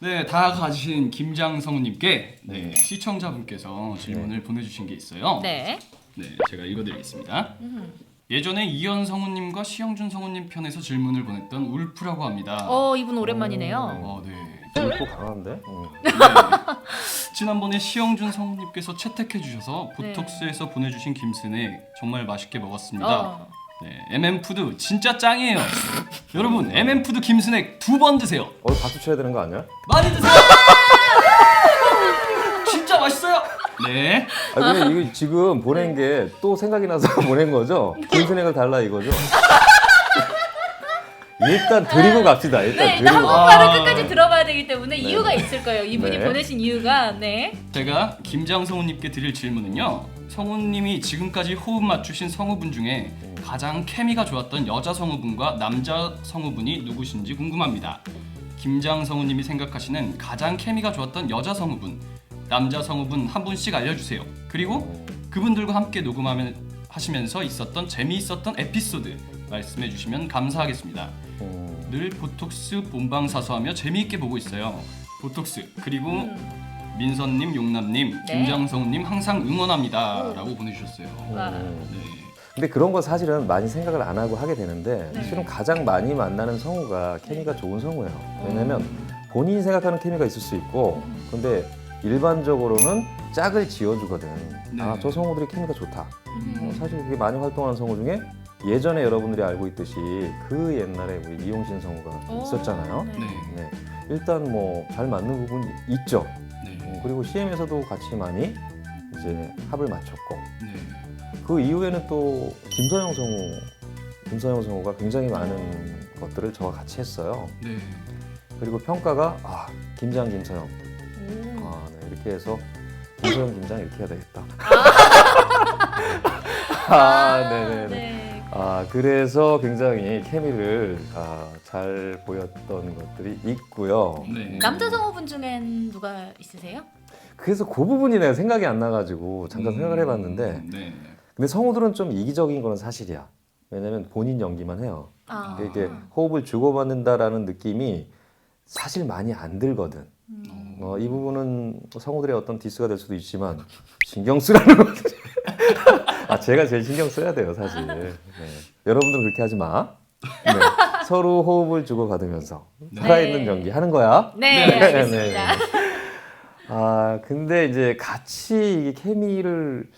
네, 다 가신 김장성님께 네, 시청자분께서 질문을 보내주신 게 있어요. 네. 네, 제가 읽어드리겠습니다. 예전에 이현 성우님과 시영준 성우님 편에서 질문을 보냈던 울프라고 합니다. 어 이분 오랜만이네요. 어, 네. 또 강한데? 응. 지난번에 시영준 성우님께서 채택해 주셔서 네. 보톡스에서 보내주신 김스낵 정말 맛있게 먹었습니다. 어. 네, MM푸드 진짜 짱이에요. 여러분, MM푸드 김스낵 두 번 드세요. 어 박수 쳐야 되는 거 아니야? 많이 드세요. 진짜 맛있어요. 네. 아 근데 이거 지금 보낸 게 또 생각이 나서 보낸 거죠? 김순액을 달라 이거죠? 일단 드리고 갑시다. 일단 네, 일단 드리고. 한국말을 아. 끝까지 들어봐야 되기 때문에 이유가 있을 거예요. 이분이 네. 보내신 이유가 네. 제가 김장성우님께 드릴 질문은요. 성우님이 지금까지 호흡 맞추신 성우분 중에 가장 케미가 좋았던 여자 성우분과 남자 성우분이 누구신지 궁금합니다. 김장 성우님이 생각하시는 가장 케미가 좋았던 여자 성우분, 남자 성우분 한 분씩 알려주세요. 그리고 그분들과 함께 녹음하면 하시면서 있었던 재미있었던 에피소드 말씀해 주시면 감사하겠습니다. 음, 늘 보톡스 본방 사수하며 재미있게 보고 있어요. 보톡스 그리고 민선님, 용남님, 네. 김장성님 항상 응원합니다라고 보내주셨어요. 와. 음. 네. 근데 그런 거 사실은 많이 생각을 안 하고 하게 되는데 네. 실은 가장 많이 만나는 성우가 케미가 좋은 성우예요. 왜냐면 본인이 생각하는 케미가 있을 수 있고 근데 일반적으로는 짝을 지어주거든. 네. 아 저 성우들이 케미가 좋다. 음. 어, 사실 그게 많이 활동하는 성우 중에 예전에 여러분들이 알고 있듯이 그 옛날에 우리 이용신 성우가 오, 있었잖아요. 네. 네. 네. 일단 뭐 잘 맞는 부분이 있죠. 네. 음, 그리고 CM에서도 같이 많이 이제 합을 맞췄고 네. 그 이후에는 또 김서영 성우, 김서영 성우가 굉장히 많은 것들을 저와 같이 했어요. 네. 그리고 평가가 아 김장 김서영, 오. 아 네, 이렇게 해서 김서영 김장 이렇게 해야 되겠다. 아 네네네. 네. 아 그래서 굉장히 케미를 아, 잘 보였던 것들이 있고요. 네. 남자 성우분 중엔 누가 있으세요? 그래서 그 부분이 내가 생각이 안 나가지고 잠깐 생각을 해봤는데 네. 근데 성우들은 좀 이기적인 거는 사실이야. 왜냐면 본인 연기만 해요. 아. 이게 호흡을 주고받는다라는 느낌이 사실 많이 안 들거든. 음. 어, 이 부분은 성우들의 어떤 디스가 될 수도 있지만 신경 쓰라는 것들이 아 제가 제일 신경 써야 돼요 사실. 네. 여러분들은 그렇게 하지 마. 네. 서로 호흡을 주고 받으면서 살아있는 네. 연기 하는 거야. 네, 네, 알겠습니다. 아 근데 이제 같이 이게 케미를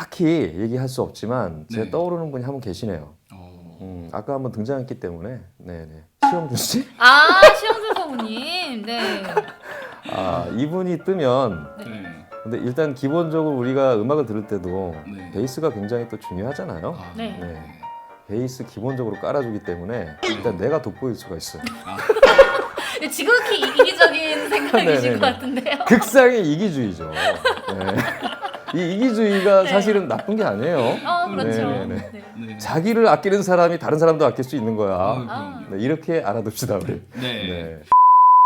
딱히 얘기할 수 없지만 제 네. 떠오르는 분이 한 분 계시네요. 어. 음, 아까 한번 등장했기 때문에 네네 시영준 씨. 아, 시영준 성우님. 네. 아 이분이 뜨면 네. 근데 일단 기본적으로 우리가 음악을 들을 때도 네. 베이스가 굉장히 또 중요하잖아요. 아, 네. 네. 베이스 기본적으로 깔아주기 때문에 일단 내가 돋보일 수가 있어요. 네, 지극히 이기적인 생각이실 네네네. 것 같은데요. 극상의 이기주의죠. 네. 이 이기주의가 네. 사실은 나쁜 게 아니에요. 어, 그렇죠. 네네네. 네. 네. 자기를 아끼는 사람이 다른 사람도 아낄 수 있는 거야. 아, 네, 이렇게 알아둡시다 우리. 네. 네. 네.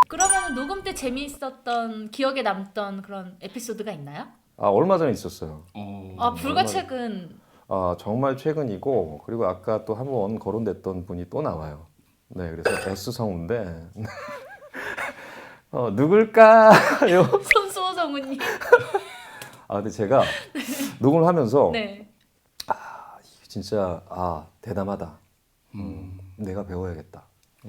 그러면 녹음 때 재미있었던 기억에 남던 그런 에피소드가 있나요? 아 얼마 전에 있었어요. 어. 아, 불과 얼마나- 최근. 아 정말 최근이고 그리고 아까 또 한 번 거론됐던 분이 또 나와요. 네, 그래서 S 성우인데 어 누굴까요? 손수호 성우님. 아 근데 제가 녹음을 하면서 네. 진짜 아 대담하다. 음. 내가 배워야겠다.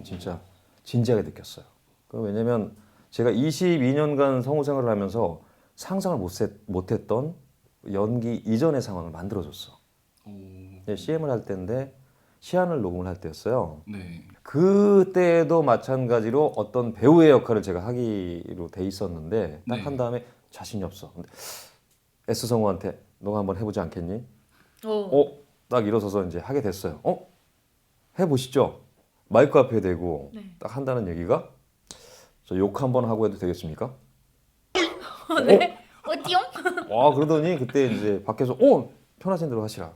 진짜 진지하게 느꼈어요. 그 왜냐면 제가 22년간 성우 생활을 하면서 상상을 못 세- 못했던 연기 이전의 상황을 만들어줬어. 오. CM을 할 때인데 시안을 녹음을 할 때였어요. 네. 그때도 마찬가지로 어떤 배우의 역할을 제가 하기로 돼 있었는데 딱 네. 한 다음에 자신이 없어. 근데 S 성우한테 너가 한번 해보지 않겠니? 오. 어? 딱 일어서서 이제 하게 됐어요. 어? 해보시죠. 마이크 앞에 대고 네. 딱 한다는 얘기가 저 욕 한번 하고 해도 되겠습니까? 네. 어, 띠용? 와 그러더니 그때 이제 밖에서 어 편하신 대로 하시라.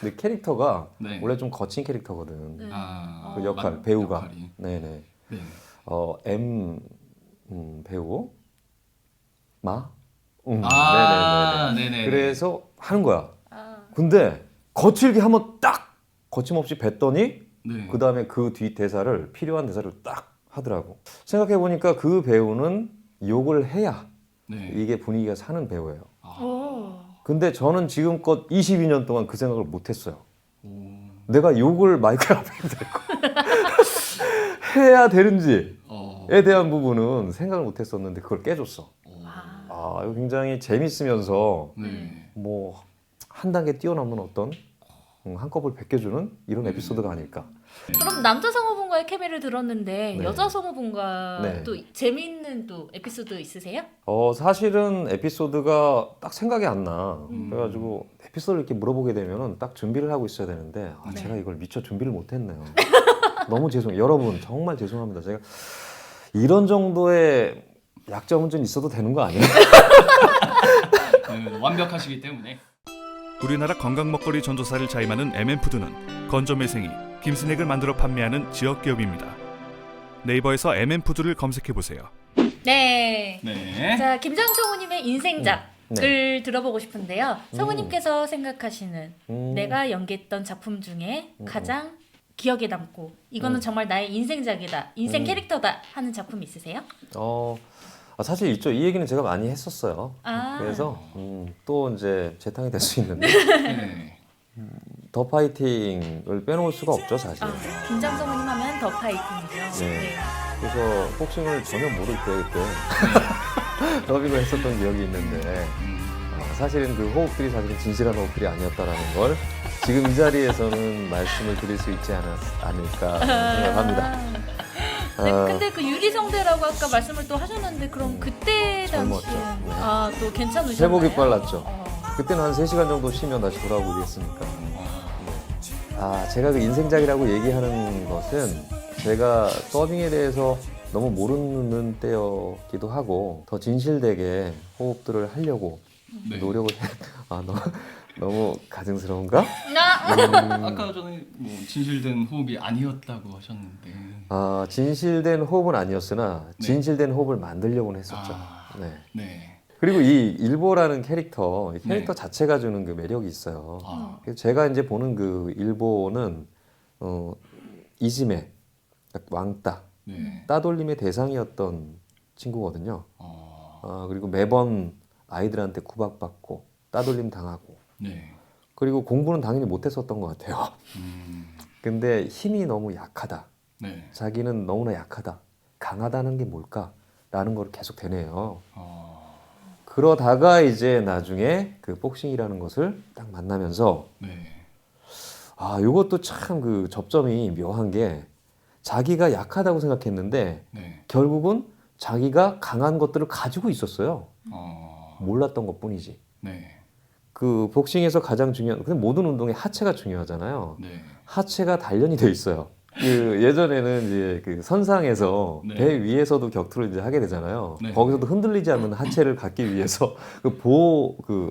근데 캐릭터가 네. 원래 좀 거친 캐릭터거든. 네. 아. 그 역할 마- 배우가. 역할이. 네네. 네. 어 M 음, 배우 마. 음, 아, 네네네. 네네. 그래서 하는 거야. 아. 근데 거칠게 한번 딱 거침없이 뱉더니 네. 그 다음에 그 뒤 대사를 필요한 대사를 딱 하더라고. 생각해 보니까 그 배우는 욕을 해야 네. 이게 분위기가 사는 배우예요. 오. 근데 저는 지금껏 22년 동안 그 생각을 못 했어요. 오. 내가 욕을 마이크 앞에 대고 해야 되는지에 어. 대한 부분은 생각을 못 했었는데 그걸 깨줬어. 오. 아. 아, 이거 굉장히 재밌으면서 네. 뭐 한 단계 뛰어넘는 어떤 음, 한꺼번에 베껴주는 이런 에피소드가 아닐까. 그럼 남자 성우분과의 케미를 들었는데 네. 여자 성우분과 네. 또 재미있는 또 에피소드 있으세요? 어 사실은 에피소드가 딱 생각이 안 나. 음. 그래가지고 에피소드를 이렇게 물어보게 되면은 딱 준비를 하고 있어야 되는데 아, 네. 제가 이걸 미처 준비를 못했네요. 너무 죄송해요. 여러분 정말 죄송합니다. 제가 이런 정도의 약점은 좀 있어도 되는 거 아니에요? 네, 완벽하시기 때문에. 우리나라 건강 먹거리 전도사를 자임하는 MN푸드는 건조매생이, 김스낵을 만들어 판매하는 지역 기업입니다. 네이버에서 MN푸드를 검색해 보세요. 네. 네. 자 김장 성우님의 인생작을 네. 들어보고 싶은데요. 성우님께서 생각하시는 음, 내가 연기했던 작품 중에 음. 가장 기억에 남고 이거는 음. 정말 나의 인생작이다, 인생 음. 캐릭터다 하는 작품 있으세요? 어 아, 사실 있죠. 이 얘기는 제가 많이 했었어요. 아. 그래서 음, 또 이제 재탕이 될 수 있는데 네. 더 파이팅을 빼놓을 수가 없죠, 사실. 아, 김장 성우님 하면 더 파이팅이죠. 네. 그래서 복싱을 전혀 모를 때 그때 더빙을 했었던 기억이 있는데 음. 어, 사실은 그 호흡들이 사실은 진실한 호흡들이 아니었다라는 걸 지금 이 자리에서는 말씀을 드릴 수 있지 않았, 않을까 생각합니다. 네, 아, 근데 그 유리성대라고 아까 말씀을 또 하셨는데 그럼 그때 젊었죠. 당시 네. 아또 괜찮으셨나요? 회복이 빨랐죠. 어. 그때는 한 3시간 정도 쉬면 다시 돌아오고 이랬으니까. 아, 제가 그 인생작이라고 얘기하는 것은 제가 더빙에 대해서 너무 모르는 때였기도 하고 더 진실되게 호흡들을 하려고 네. 노력을 해. 아, 너무, 너무 가증스러운가? 아, 음. 아까 전에 뭐 진실된 호흡이 아니었다고 하셨는데. 아, 진실된 호흡은 아니었으나 네. 진실된 호흡을 만들려고는 했었죠. 아. 네. 네. 그리고 이 일보라는 캐릭터, 이 캐릭터 네. 자체가 주는 그 매력이 있어요. 아. 그래서 제가 이제 보는 그 일보는 어, 이지메, 왕따, 네. 따돌림의 대상이었던 친구거든요. 어. 아, 그리고 매번 아이들한테 구박받고 따돌림 당하고 네. 그리고 공부는 당연히 못했었던 것 같아요. 음. 근데 힘이 너무 약하다. 네. 자기는 너무나 약하다. 강하다는 게 뭘까라는 걸 계속 되네요. 어. 그러다가 이제 나중에 그 복싱이라는 것을 딱 만나면서 네. 아, 이것도 참 그 접점이 묘한 게 자기가 약하다고 생각했는데 네. 결국은 자기가 강한 것들을 가지고 있었어요. 어. 몰랐던 것 뿐이지. 네. 그 복싱에서 가장 중요한, 근데 모든 운동에 하체가 중요하잖아요. 네. 하체가 단련이 돼 있어요. 그 예전에는 이제 그 선상에서 네. 배 위에서도 격투를 이제 하게 되잖아요. 네. 거기서도 흔들리지 않는 하체를 갖기 위해서 그 보호 그,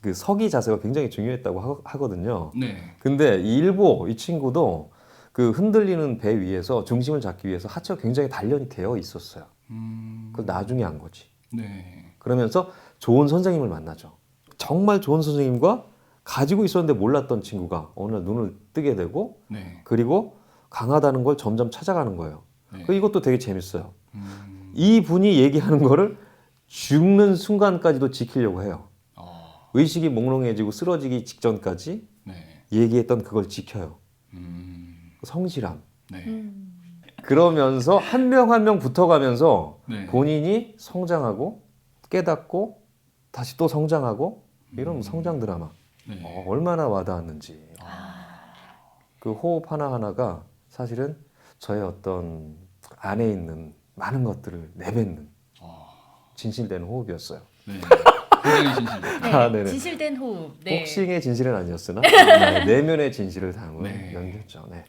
그 서기 자세가 굉장히 중요했다고 하, 하거든요. 네. 근데 이 일보 이 친구도 그 흔들리는 배 위에서 중심을 잡기 위해서 하체가 굉장히 단련이 되어 있었어요. 음. 그걸 나중에 한 거지. 네. 그러면서 좋은 선생님을 만나죠. 정말 좋은 선생님과 가지고 있었는데 몰랐던 친구가 어느 날 눈을 뜨게 되고 네. 그리고 강하다는 걸 점점 찾아가는 거예요. 네. 그 이것도 되게 재밌어요. 음. 이 분이 얘기하는 거를 죽는 순간까지도 지키려고 해요. 어. 의식이 몽롱해지고 쓰러지기 직전까지 네. 얘기했던 그걸 지켜요. 음. 성실함. 네. 음. 그러면서 한 명 한 명 붙어가면서 네. 본인이 성장하고 깨닫고 다시 또 성장하고 이런 음. 성장 드라마 네. 어, 얼마나 와닿았는지 아. 그 호흡 하나 하나가 사실은 저의 어떤 안에 있는 많은 것들을 내뱉는 어. 진실된 호흡이었어요. 네. 굉장히 진실. 네, 아, 네네. 진실된 호흡. 네. 복싱의 진실은 아니었으나 네, 내면의 진실을 담은 네. 연기였죠. 네.